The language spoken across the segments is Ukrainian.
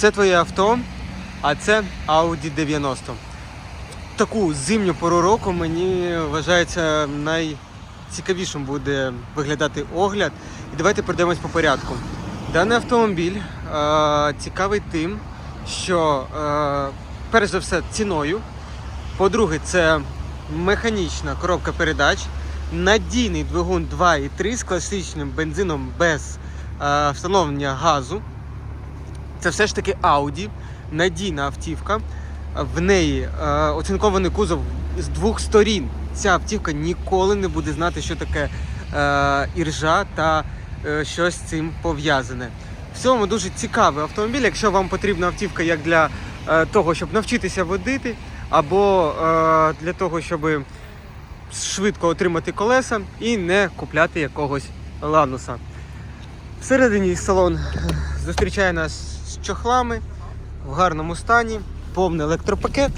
Це твоє авто, а це Audi 90. Таку зимню пору року мені вважається найцікавішим буде виглядати огляд. І давайте пройдемось по порядку. Даний автомобіль е, цікавий тим, що е, перш за все ціною. По-друге, це механічна коробка передач, надійний двигун 2.3 з класичним бензином без е, встановлення газу. Це все ж таки Audi, надійна автівка. В неї е, оцинкований кузов з двох сторін. Ця автівка ніколи не буде знати, що таке е, іржа та е, щось з цим пов'язане. В цілому дуже цікавий автомобіль. Якщо вам потрібна автівка як для е, того, щоб навчитися водити, або е, для того, щоб швидко отримати колеса і не купляти якогось лануса. Всередині салон зустрічає нас з чохлами в гарному стані, повний електропакет.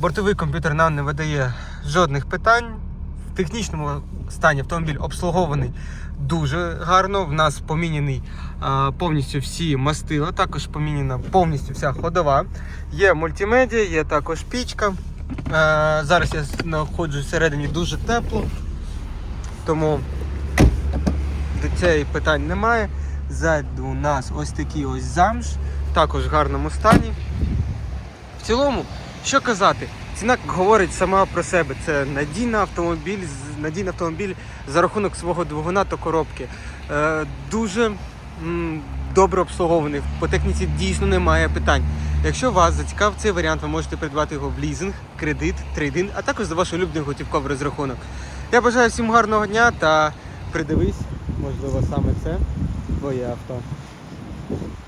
Бортовий комп'ютер нам не видає жодних питань. В технічному стані автомобіль обслугований дуже гарно. В нас поміняний а, повністю всі мастила, також поміняна повністю вся ходова. Є мультимедіа, є також пічка. Е, зараз я знаходжусь всередині дуже тепло, тому до цієї питань немає. Ззаду у нас ось такий ось замш, також в гарному стані. В цілому, що казати, ціна говорить сама про себе. Це надійний автомобіль, надійний автомобіль за рахунок свого двигуна та коробки. Е, дуже м, добре обслугований. По техніці дійсно немає питань. Якщо вас зацікавив цей варіант, ви можете придбати його в лізинг, кредит, трейдинг, а також за ваш улюблений готівковий розрахунок. Я бажаю всім гарного дня та придивись, можливо, саме це твоє авто.